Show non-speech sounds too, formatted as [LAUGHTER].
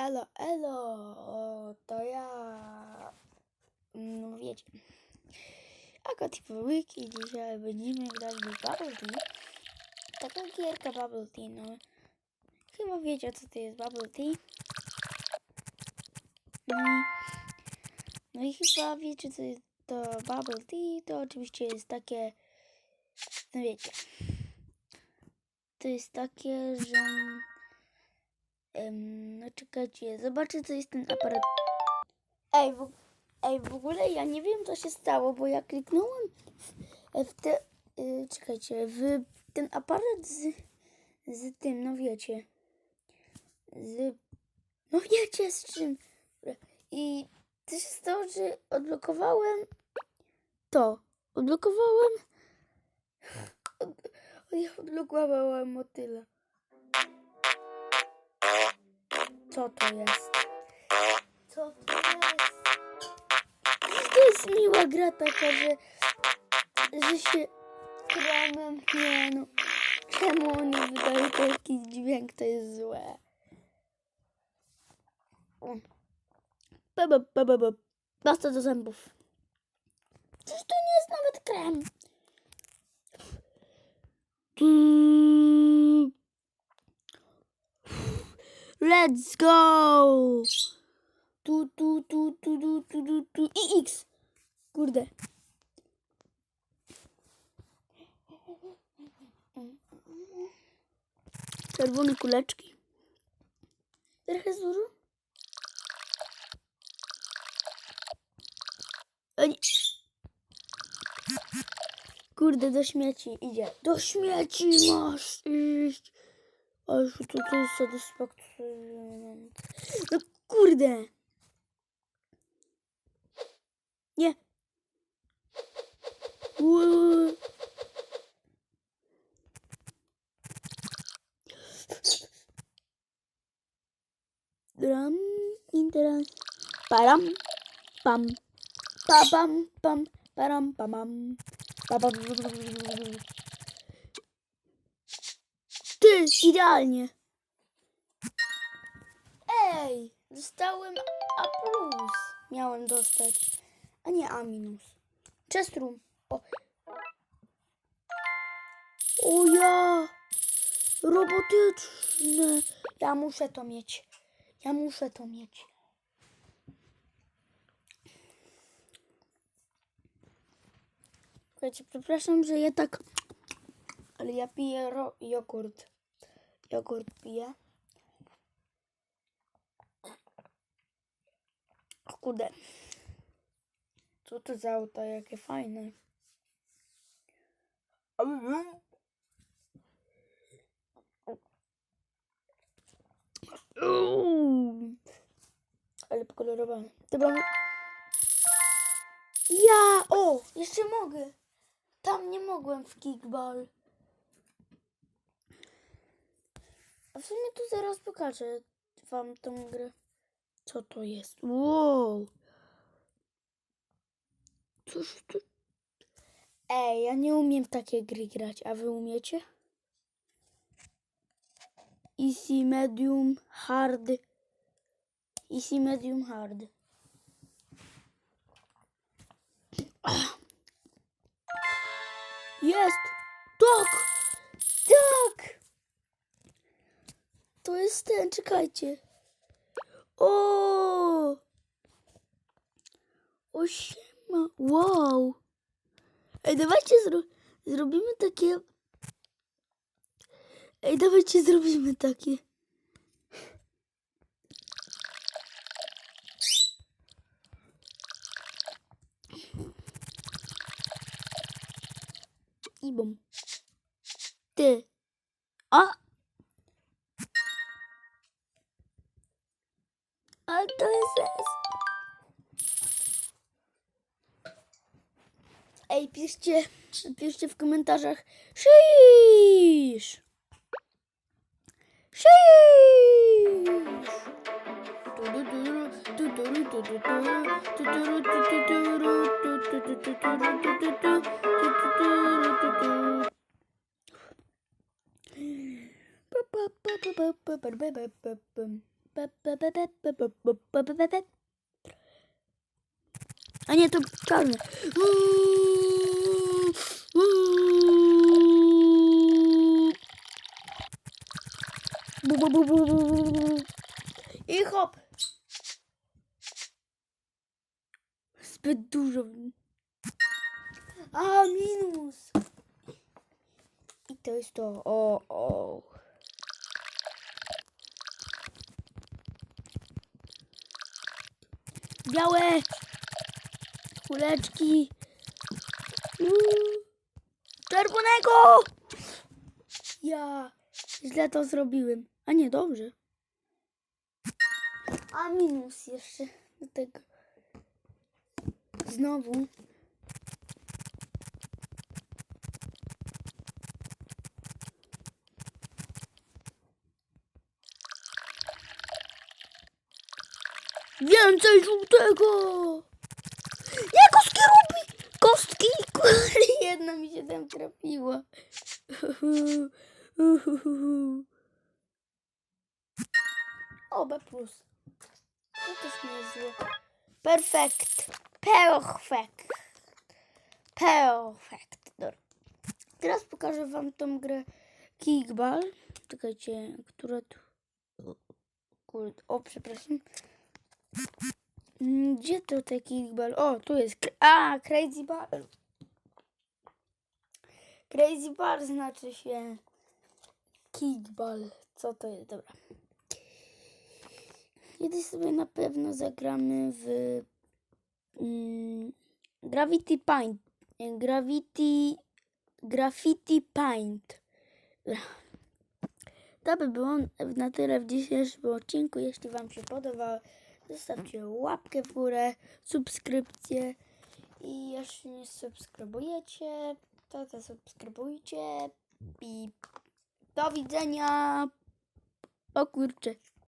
Elo, elo, to ja. No wiecie. Agat i Połyki, dzisiaj będziemy grać w Bubble Tea. Taka gierka Bubble Tea, no. Chyba wiecie, co to jest Bubble Tea. No no i chyba wiecie, co jest to Bubble Tea. To oczywiście jest takie, no wiecie. To jest takie, że... No czekajcie, zobaczę co jest ten aparat. Ej w, ej, w ogóle ja nie wiem co się stało, bo ja kliknąłem w, te... Y, czekajcie, w ten aparat z, z tym, no wiecie. Z... No wiecie z czym. I co się stało, że odblokowałem to. Odblokowałem... Od, [LAUGHS] ja odblokowałem motyla. Co to jest? Co to jest? To jest miła gra taka, że, że się kramem. Nie no. Czemu oni wydają taki dźwięk? To jest złe. Baba. Pasta do zębów. Przecież to nie jest nawet krem. Mm. Let's go! Tu, tu, tu, tu, tu, tu, tu, tu. I X. Kurde. Czerwone kuleczki. Trochę nie. Kurde, do śmieci idzie. Do śmieci masz iść. Aż to, to jest satysfakcjonujące. No kurde. Nie. Ue. Dram, interes. Param, pam. Pa, pam, pam, param, pamam. Pa, pam. Ty, idealnie. Ej, dostałem A+. Miałem dostać, a nie A-. minus. Chestrum. O. o ja. Robotyczne. Ja muszę to mieć. Ja muszę to mieć. Słuchajcie, przepraszam, że ja tak... Ale ja piję jogurt. Jogurt piję. O kurde. Co to za? Jakie fajne. Ale pokolorowane. Dobra. Ja! O! Jeszcze mogę. Tam nie mogłem w kickball. A w sumie tu zaraz pokażę wam tą grę. Co to jest? Wow! Coś tu... Ej, ja nie umiem w takie gry grać, a wy umiecie? Easy, medium, hard. Easy, medium, hard. Jest! Tak! Tak! To jest ten, czekajcie. O! O siema. Wow! Ej, dawajcie zro zrobimy takie... Ej, dawajcie zrobimy takie. I bum. Ty. A! Ale to jest Ej, piszcie, piszcie w komentarzach. Shish! A nie, to bu. I hop. Zbyt dużo. A, minus. I to jest to. O, o. Białe kuleczki. Uuu. Czerwonego! Ja źle to zrobiłem. A nie, dobrze. A minus jeszcze do tego. Znowu. Więcej żółtego! Nie, kostki robi! Kostki! Kurde, Jedna mi się tam trafiła. O, B+. To też nie jest złe. Perfekt. Perfekt. Perfekt. Dobra. Teraz pokażę wam tą grę Kickball. Czekajcie, która tu... Kurde, o, przepraszam. Mm, Gdzie to taki ball? O, tu jest. A, Crazy Ball. Crazy Ball znaczy się kickball. Co to jest? Dobra. Kiedyś sobie na pewno zagramy w mm, Gravity Paint. Gravity Graffiti Paint. To by było na tyle w dzisiejszym odcinku. Jeśli Wam się podobało, zostawcie łapkę w górę, subskrypcję i jeśli nie subskrybujecie, to zasubskrybujcie i do widzenia. O kurczę.